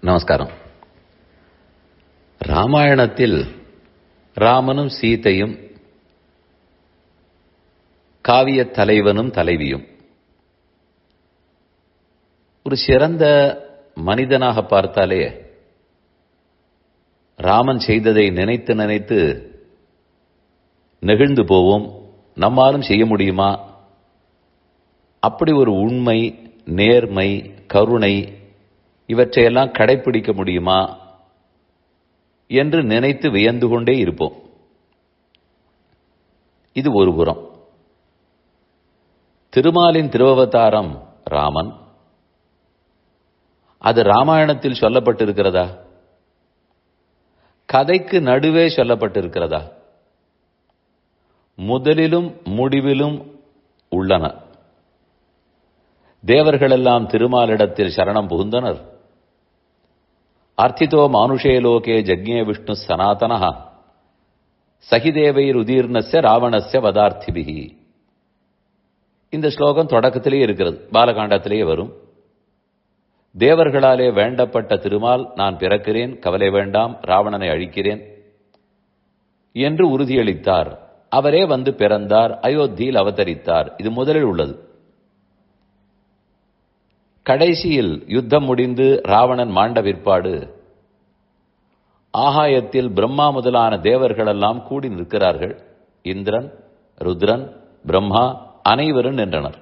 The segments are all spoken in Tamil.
நமஸ்காரம். ராமாயணத்தில் ராமனும் சீதையும் காவிய தலைவனும் தலைவியும். ஒரு சிறந்த மனிதனாக பார்த்தாலே ராமன் செய்ததை நினைத்து நினைத்து நெகிழ்ந்து போவோம். நம்மாலும் செய்ய முடியுமா? அப்படி ஒரு உண்மை நேர்மை கருணை இவற்றையெல்லாம் கடைபிடிக்க முடியுமா என்று நினைத்து வியந்து கொண்டே இருப்போம். இது ஒரு புறம். திருமாலின் திருவவதாரம் ராமன். அது ராமாயணத்தில் சொல்லப்பட்டிருக்கிறதா? கதைக்கு நடுவே சொல்லப்பட்டிருக்கிறதா? முதலிலும் முடிவிலும் உள்ளன. தேவர்களெல்லாம் திருமாலிடத்தில் சரணம் புகுந்தனர். அர்த்திதோ மானுஷே லோகே ஜக்ஞே விஷ்ணு சனாதன சகிதேவைர் உதீர்ணஸ்ய ராவணஸ்ய வதார்த்திபிகி இந்த ஸ்லோகம் தொடக்கத்திலே இருக்கிறது. பாலகாண்டத்திலேயே வரும். தேவர்களாலே வேண்டப்பட்ட திருமால் நான் பிறக்கிறேன் கவலை வேண்டாம் ராவணனை அழிக்கிறேன் என்று உறுதியளித்தார். அவரே வந்து பிறந்தார் அயோத்தியில் அவதரித்தார். இது முதலில் உள்ளது. கடைசியில் யுத்தம் முடிந்து ராவணன் மாண்ட பிற்பாடு ஆகாயத்தில் பிரம்மா முதலான தேவர்களெல்லாம் கூடி நிற்கிறார்கள். இந்திரன் ருத்ரன் பிரம்மா அனைவரும் நின்றனர்.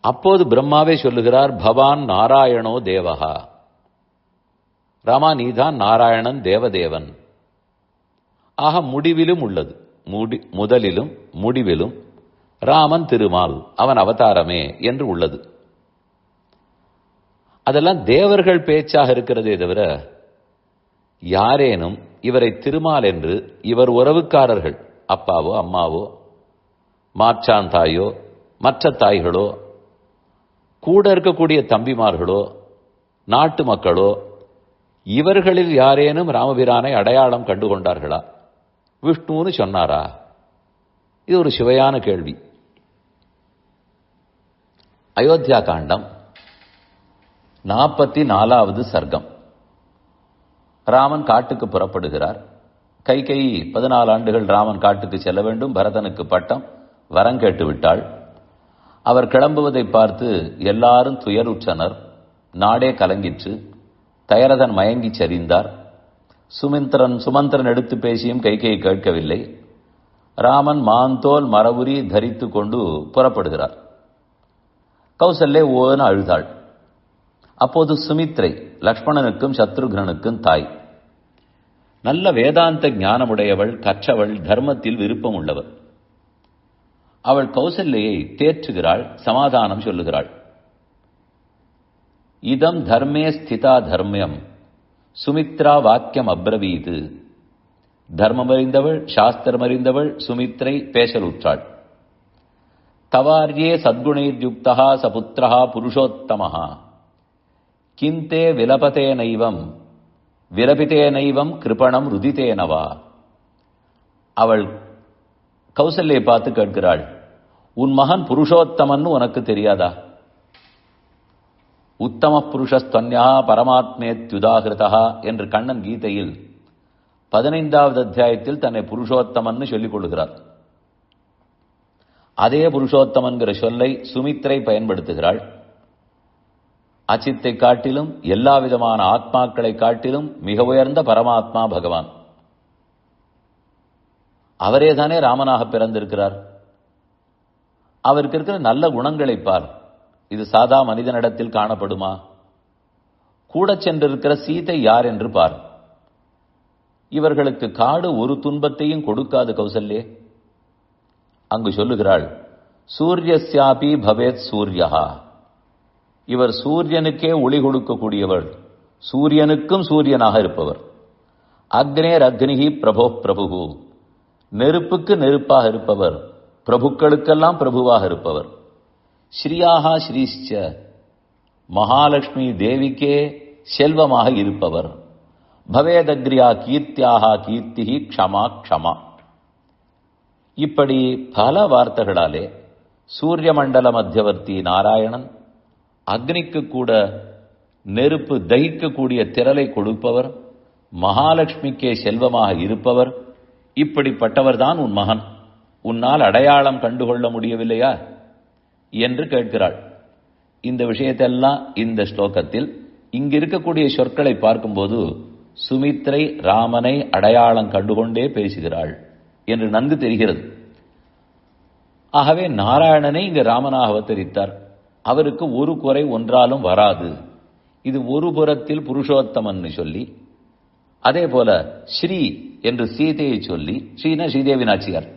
அப்போது பிரம்மாவே சொல்லுகிறார் பவான் நாராயணோ தேவகா ராமா நீதான் நாராயணன் தேவதேவன். ஆக முடிவிலும் உள்ளது. முடி முதலிலும் முடிவிலும் ராமன் திருமால் அவன் அவதாரமே என்று உள்ளது. அதெல்லாம் தேவர்கள் பேச்சாக இருக்கிறதே தவிர யாரேனும் இவரை திருமால் என்று இவர் உறவுக்காரர்கள் அப்பாவோ அம்மாவோ மாற்றான் தாயோ மற்ற தாய்களோ கூட இருக்கக்கூடிய தம்பிமார்களோ நாட்டு மக்களோ இவர்களில் யாரேனும் ராமபிரானை அடையாளம் கண்டு கொண்டார்களா விஷ்ணுன்னு சொன்னாரா? இது ஒரு சுவையான கேள்வி. அயோத்தியா காண்டம் நாற்பத்தி நாலாவது சர்க்கம். ராமன் காட்டுக்கு புறப்படுகிறார். கை கை பதினாலு ஆண்டுகள் ராமன் காட்டுக்கு செல்ல வேண்டும். பரதனுக்கு பட்டம். வரம் கேட்டு விட்டாள் அவர் கிளம்புவதை பார்த்து எல்லாரும் துயருற்றனர். நாடே கலங்கிற்று. தயரதன் மயங்கி சரிந்தார். சுமிந்திரன் சுமந்திரன் எடுத்து பேசியும் கைகையை கேட்கவில்லை. ராமன் மாந்தோல் மரவுரி தரித்து கொண்டு புறப்படுகிறார். கௌசல்லே ஓன்னு அழுதாள். அப்போது சுமித்ரை லக்ஷ்மணனுக்கும் சத்ருகனுக்கும் தாய். நல்ல வேதாந்த ஞானமுடையவள் கற்றவள் தர்மத்தில் விருப்பம் உள்ளவள் அவள் கௌசல்யை தேற்றுகிறாள் சமாதானம் சொல்லுகிறாள். இதம் தர்மே ஸ்திதா தர்மியம் சுமித்ரா வாக்கியம் அப்ரவீது. தர்மம் அறிந்தவள் சாஸ்திரம் அறிந்தவள் சுமித்ரை பேசலுற்றாள். தவாரியே சத்குணைர்யுக்தா சபுத்திரா புருஷோத்தமஹா. கிந்தே விலபதே நைவம். விரபிதே நைவம் கிருபணம் ருதிதேனவா அவள் கௌசல்யை பார்த்து கேட்கிறாள் உன் மகன் புருஷோத்தமன் உனக்கு தெரியாதா? உத்தம புருஷஸ்தன்யா பரமாத்மேத்யுதாகிருதா என்று கண்ணன் கீதையில் பதினைந்தாவது அத்தியாயத்தில் தன்னை புருஷோத்தமன் சொல்லிக் கொள்கிறார். அதே புருஷோத்தமன்கிற சொல்லை சுமித்ரை பயன்படுத்துகிறாள். அச்சித்தை காட்டிலும் எல்லா விதமான ஆத்மாக்களை காட்டிலும் மிக உயர்ந்த பரமாத்மா பகவான். அவரே தானே ராமனாக பிறந்திருக்கிறார். அவருக்கு இருக்கிற நல்ல குணங்களை பார். இது சாதா மனிதனிடத்தில் காணப்படுமா? கூட சென்றிருக்கிற சீதை யார் என்று பார். இவர்களுக்கு காடு ஒரு துன்பத்தையும் கொடுக்காது கௌசல்யே. அங்கு சொல்லுகிறாள் சூரியஸ்யாபி பவேத் சூரியஹா இவர் சூரியனுக்கே ஒளி கொடுக்கக்கூடியவர் சூரியனுக்கும் சூரியனாக இருப்பவர். அக்னேர் அக்னிகி பிரபோ பிரபு நெருப்புக்கு நெருப்பாக இருப்பவர் பிரபுக்களுக்கெல்லாம் பிரபுவாக இருப்பவர். ஸ்ரீயாகா ஸ்ரீஷ்ச. மகாலட்சுமி தேவிக்கே செல்வமாக இருப்பவர். பவேதக்ரியா கீர்த்தியாக கீர்த்திகி க்ஷமா க்ஷமா. இப்படி பல வார்த்தைகளாலே சூரிய மண்டல மத்தியவர்த்தி நாராயணன் அக்னிக்கு கூட நெருப்பு தகிக்கக்கூடிய திரளை கொடுப்பவர் மகாலட்சுமிக்கே செல்வமாக இருப்பவர் இப்படிப்பட்டவர்தான் உன் மகன். உன்னால் அடையாளம் கண்டுகொள்ள முடியவில்லையா? என்று கேட்கிறாள். இந்த விஷயத்தெல்லாம் இந்த ஸ்லோகத்தில் இங்கு இருக்கக்கூடிய சொற்களை பார்க்கும்போது சுமித்ரை ராமனை அடையாளம் கண்டுகொண்டே பேசுகிறாள். என்று நன்கு தெரிகிறது. ஆகவே நாராயணனை இங்கு ராமனாக அவதரித்தார். அவருக்கு ஒரு குறை ஒன்றாலும் வராது. இது ஒரு புறத்தில் புருஷோத்தமன் சொல்லி அதே போல ஸ்ரீ என்று சீதையை சொல்லி ஸ்ரீன ஸ்ரீதேவி நாச்சியார்.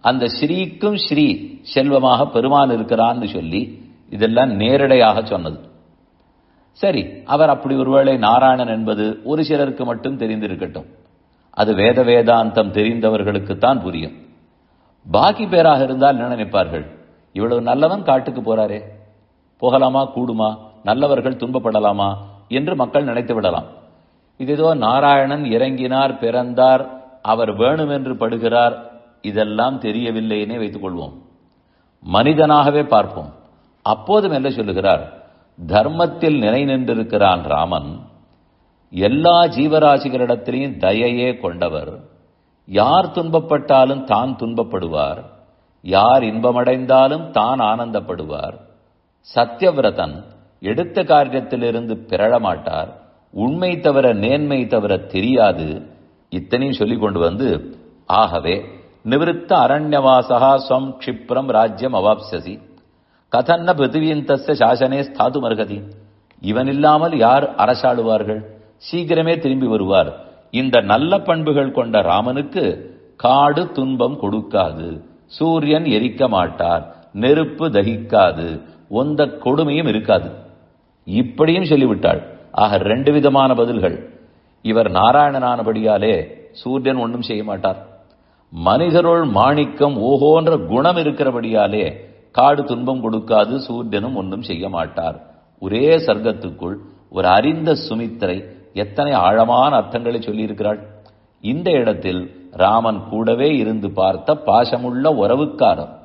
அந்த ஸ்ரீக்கும் ஸ்ரீ செல்வமாக பெருமான் இருக்கிறான்னு சொல்லி இதெல்லாம் நேரடியாக சொன்னது. சரி அவர் அப்படி ஒருவேளை நாராயணன் என்பது ஒரு சிலருக்கு மட்டும் தெரிந்திருக்கட்டும். அது வேத வேதாந்தம் தெரிந்தவர்களுக்குத்தான் புரியும். பாக்கி பேராக இருந்தால் என்ன நினைப்பார்கள்? இவ்வளவு நல்லவன் காட்டுக்கு போறாரே. போகலாமா? கூடுமா? நல்லவர்கள் துன்பப்படலாமா? என்று மக்கள் நினைத்து விடலாம். இது ஏதோ நாராயணன் இறங்கினார் பிறந்தார் அவர் வேணுமென்று படுகிறார் இதெல்லாம் தெரியவில்லைன்னே வைத்துக் கொள்வோம். மனிதனாகவே பார்ப்போம். அப்போதும் என்ன சொல்லுகிறார்? தர்மத்தில் நிலை நின்றிருக்கிறான் ராமன் எல்லா ஜீவராசிகளிடத்திலையும் தயையே கொண்டவர். யார் துன்பப்பட்டாலும் தான் துன்பப்படுவார். யார் இன்பமடைந்தாலும் தான் ஆனந்தப்படுவார். சத்தியவிரதன் எடுத்த காரியத்திலிருந்து பிறழமாட்டார். உண்மை தவிர நேர்மை தவிர தெரியாது. இத்தனையும் சொல்லிக் கொண்டு வந்து ஆகவே நிவிருத்த அரண்யவாசகா ஸ்வம் க்ஷிப்ரம் ராஜ்யம் அவாப்சசி கதன்ன பிருத்திவியந்தஸ்ய சாசனே ஸ்தாது மருகதி இவன் இல்லாமல் யார் அரசாடுவார்கள் சீக்கிரமே திரும்பி வருவார். இந்த நல்ல பண்புகள் கொண்ட ராமனுக்கு காடு துன்பம் கொடுக்காது. சூரியன் எரிக்க மாட்டார் நெருப்பு தகிக்காது ஒந்த கொடுமையும் இருக்காது. இப்படியும் சொல்லிவிட்டாள். ஆக ரெண்டு விதமான பதில்கள். இவர் நாராயணனானபடியாலே சூரியன் ஒன்றும் செய்ய மாட்டார். மனிதருள் மாணிக்கம் ஓஹோன்ற குணம் இருக்கிறபடியாலே காடு துன்பம் கொடுக்காது சூரியனும் ஒன்றும் செய்ய மாட்டார். ஒரே சர்க்கத்துக்குள் ஒரு அறிந்த சுமித்திரை எத்தனை ஆழமான அர்த்தங்களை சொல்லியிருக்கிறாள்? இந்த இடத்தில் ராமன் கூடவே இருந்து பார்த்த பாசமுள்ள உறவுக்காரர்.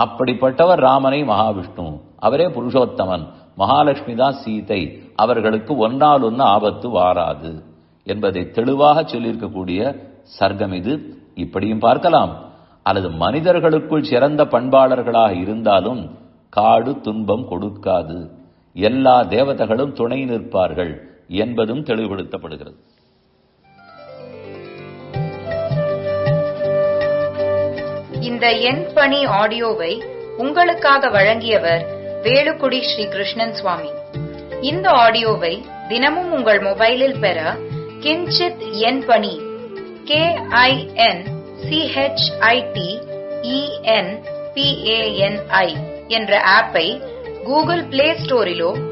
அப்படிப்பட்டவர் ராமனை மகாவிஷ்ணு. அவரே புருஷோத்தமன். மகாலட்சுமி தான் சீதை. அவர்களுக்கு ஒன்றால் ஒன்று ஆபத்து வாராது என்பதை தெளிவாக சொல்லியிருக்கக்கூடிய சர்க்கம் இது. இப்படியும் பார்க்கலாம். அல்லது மனிதர்களுக்குள் சிறந்த பண்பாளர்களாக இருந்தாலும் காடு துன்பம் கொடுக்காது. எல்லா தேவதைகளும் துணை நிற்பார்கள். என்பதும் தெளிவுபடுத்தப்படுகிறது. இந்த எண் பணி ஆடியோவை உங்களுக்காக வழங்கியவர் வேலுக்குடி ஸ்ரீ கிருஷ்ணன் சுவாமி. இந்த ஆடியோவை தினமும் உங்கள் மொபைலில் பெற கிஞ்சித் எண் பணி கே ஐ என் சிஹெச்ஐடி இஎன் பிஏஎன்ஐ என்ற ஆப்பை கூகுள் பிளே ஸ்டோரிலோ